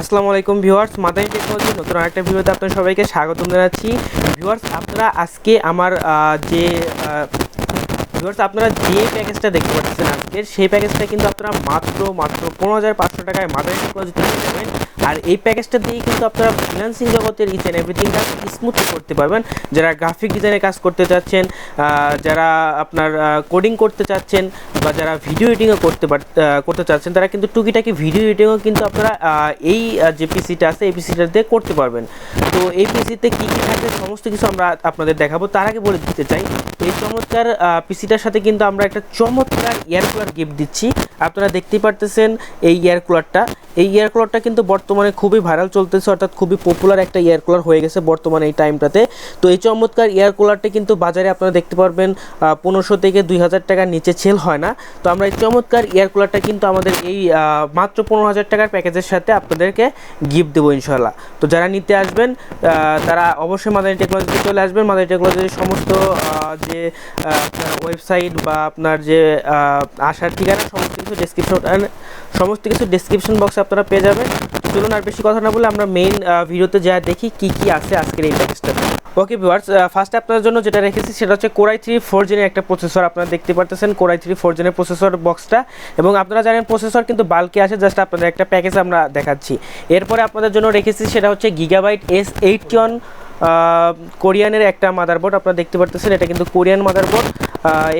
আসসালামু আলাইকুম viewers, Madani technology নতুন আরেকটা ভিডিওতে আপনাদের সবাইকে স্বাগতম জানাচ্ছি। ভিউয়ার্স, আপনারা আজকে আমার যে ভিউয়ার্স, আপনারা যে প্যাকেজটা দেখতে পাচ্ছেন আজকে, সেই প্যাকেজটা কিন্তু আপনারা মাত্র মাত্র পনেরো হাজার পাঁচশো টাকায় মাদানী টেকনোলজিতে পেয়ে যাবেন আর এই প্যাকেজটা দিয়ে কিন্তু আপনারা ফিনান্সিং জগতের ইচ অ্যান্ড এভরিথিংটা স্মুথলি করতে পারবেন। যারা গ্রাফিক ডিজাইনের কাজ করতে চাচ্ছেন যারা আপনার কোডিং করতে চাচ্ছেন বা যারা ভিডিও এডিটিংও করতে করতে চাচ্ছেন, তারা কিন্তু টুকিটাকি ভিডিও এডিটিংও কিন্তু আপনারা এই যে পিসিটা আছে, এই পিসিটা দিয়ে করতে পারবেন। তো এই পিসিতে কি কী থাকবে, সমস্ত কিছু আমরা আপনাদের দেখাবো। তার আগে বলে দিতে চাই, এই চমৎকার পিসিটার সাথে কিন্তু আমরা একটা চমৎকার এয়ার কুলার গিফট দিচ্ছি। আপনারা দেখতেই পারতেছেন এই এয়ার কুলারটা এই এয়ার কুলারটা কিন্তু বর্তমানে খুবই ভাইরাল চলতেছে, অর্থাৎ খুবই পপুলার একটা এয়ার কুলার হয়ে গেছে বর্তমানে এই টাইমটাতে তো এই চমৎকার এয়ার কুলারটা কিন্তু বাজারে আপনারা দেখতে পারবেন পনেরোশো থেকে দুই হাজার টাকার নিচে সেল হয় না। তো আমরা এই চমৎকার এয়ার কুলারটা কিন্তু আমাদের এই মাত্র পনেরো হাজার টাকার প্যাকেজের সাথে আপনাদেরকে গিফট দেবো ইনশাল্লাহ তো যারা নিতে আসবেন তারা অবশ্যই মাদানী টেকনোলজিতে চলে আসবেন। মাদানী টেকনোলজির সমস্ত যে আপনার ওয়েবসাইট বা আপনার যে আসার ঠিকানা, সমস্ত কিছু ডেসক্রিপশন সমস্ত কিছু ডেসক্রিপশন বক্সে আপনারা পেয়ে যাবেন। চলুন আর বেশি কথা না বলে আমরা মেইন ভিডিওতে যা দেখি, কি কি আছে আজকের এই প্যাকেজটাতে ওকে ভিউয়ার্স ফার্স্টে আপনার জন্য যেটা রেখেছি, সেটা হচ্ছে কোরাই থ্রি ফোর জেনের একটা প্রসেসর আপনারা দেখতে পারতেছেন কোরাই থ্রি ফোর জেনের প্রসেসর বক্সটা এবং আপনারা জানেন প্রসেসর কিন্তু বাল্কে আসে জাস্ট আপনাদের একটা প্যাকেজ আমরা দেখাচ্ছি। এরপরে আপনাদের জন্য রেখেছি, সেটা হচ্ছে গিগাবাইট এস এইট অন কোরিয়ানের একটা মাদারবোর্ড আপনারা দেখতে পারতেছেন, এটা কিন্তু কোরিয়ান মাদারবোর্ড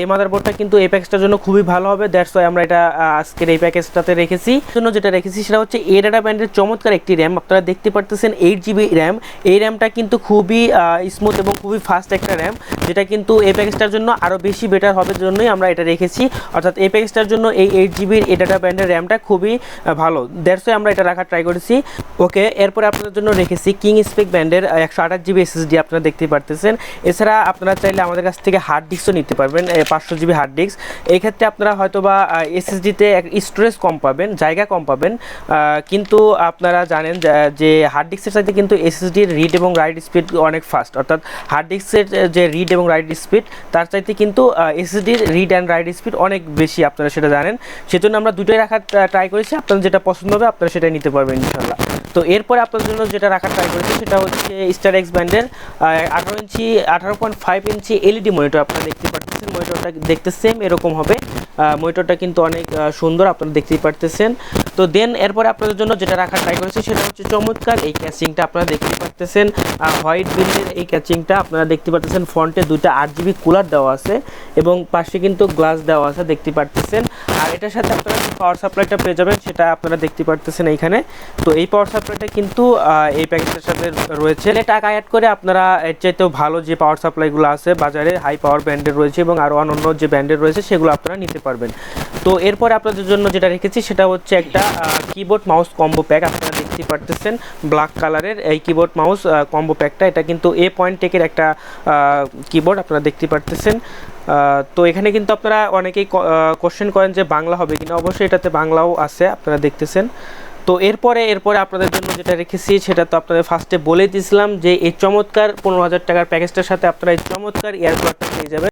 এই মাদারবোর্ডটা কিন্তু এই প্যাকেজটার জন্য খুবই ভালো হবে। দ্যাটস ওয়াই আমরা এটা আজকের এই প্যাকেজটাতে রেখেছি। জন্য যেটা রেখেছি সেটা হচ্ছে এ ডাটা ব্যান্ডের চমৎকার একটি র্যাম আপনারা দেখতে পারতেছেন এইট জিবি র্যাম এই র্যামটা কিন্তু খুবই স্মুথ এবং খুবই ফাস্ট একটা র্যাম যেটা কিন্তু এই প্যাকেজটার জন্য আরও বেশি বেটার হবে জন্যই আমরা এটা রেখেছি। অর্থাৎ এই প্যাকেজটার জন্য এই এইট জিবির এ ডাটা ব্যান্ডের র্যামটা খুবই ভালো। দ্যাটস ওয়াই আমরা এটা রাখার ট্রাই করেছি। ওকে এরপরে আপনাদের জন্য রেখেছি কিং স্পেক ব্যান্ডের একশো আঠাশ জিবি এসএসডি আপনারা দেখতে পারতেছেন। এছাড়া আপনারা চাইলে আমাদের কাছ থেকে হার্ড ডিস্কও নিতে পারবেন। পাঁচশো জিবি হার্ড ডিস্ক এই ক্ষেত্রে আপনারা হয়তো বা এসএসডিতে স্টোরেজ কম পাবেন, জায়গা কম পাবেন। কিন্তু আপনারা জানেন যে হার্ড ডিস্কের সাথে কিন্তু এসএসডির রিড এবং রাইট স্পিড অনেক ফাস্ট অর্থাৎ হার্ড ডিস্কের যে রিড এবং রাইট স্পিড তার চাইতে কিন্তু এসএসডির রিড অ্যান্ড রাইট স্পিড অনেক বেশি, আপনারা সেটা জানেন। সেজন্য আমরা দুটোই রাখার ট্রাই করেছি। আপনাদের যেটা পছন্দ হবে, আপনারা সেটাই নিতে পারবেন ইনশাল্লাহ তো এরপরে আপনাদের জন্য যেটা রাখার ট্রাই করেছি সেটা হচ্ছে স্টার এক্স ব্যান্ডের আঠারো ইঞ্চি, আঠারো point five inch LED monitor আপনারা দেখতে পাচ্ছেন মনিটরটা দেখতে সেম এরকম হবে। মনিটরটা কিন্তু অনেক সুন্দর, আপনারা দেখতেই পারতেছেন। তো দেন, এরপরে আপনাদের জন্য যেটা রাখার ট্রাই করেছি সেটা হচ্ছে চমৎকার এই ক্যাচিংটা আপনারা দেখতে পারতেছেন। হোয়াইট বিলের এই ক্যাচিংটা আপনারা দেখতে পারতেছেন। ফ্রন্টে দুইটা আট জিবি কুলার দেওয়া আছে এবং পাশে কিন্তু গ্লাস দেওয়া আছে দেখতে পারতেছেন। আর এটার সাথে আপনারা যে পাওয়ার সাপ্লাইটা পেয়ে যাবেন, সেটা আপনারা দেখতে পারতেছেন এইখানে। তো এই পাওয়ার সাপ্লাইটা কিন্তু এই প্যাকেজটার সাথে রয়েছে। টাকা অ্যাড করে আপনারা এর চাইতেও ভালো যে পাওয়ার সাপ্লাইগুলো আছে, বাজারে হাই পাওয়ার ব্র্যান্ডের রয়েছে এবং আরও অন্যান্য যে ব্র্যান্ডের রয়েছে, সেগুলো আপনারা নিতে পারবেন। তো এরপরে আপনাদের জন্য যেটা রেখেছি সেটা হচ্ছে একটা কিবোর্ড মাউস কম্বো প্যাক আপনারা দেখতে পারতেছেন ব্ল্যাক কালারের এই কিবোর্ড মাউস কম্বো প্যাকটা এটা কিন্তু এ পয়েন্ট টেকের একটা কিবোর্ড আপনারা দেখতে পারতেছেন। তো এখানে কিন্তু আপনারা অনেকেই কোশ্চেন করেন যে বাংলা হবে কিনা। অবশ্যই এটাতে বাংলাও আছে, আপনারা দেখতেছেন। তো এরপরে এরপরে আপনাদের জন্য যেটা রেখেছি সেটা তো আপনাদের ফার্স্টে বলে দিয়েছিলাম যে এই চমৎকার পনেরো হাজার টাকার প্যাকেজটার সাথে আপনারা এই চমৎকার এয়ার কুলারটা পেয়ে যাবেন।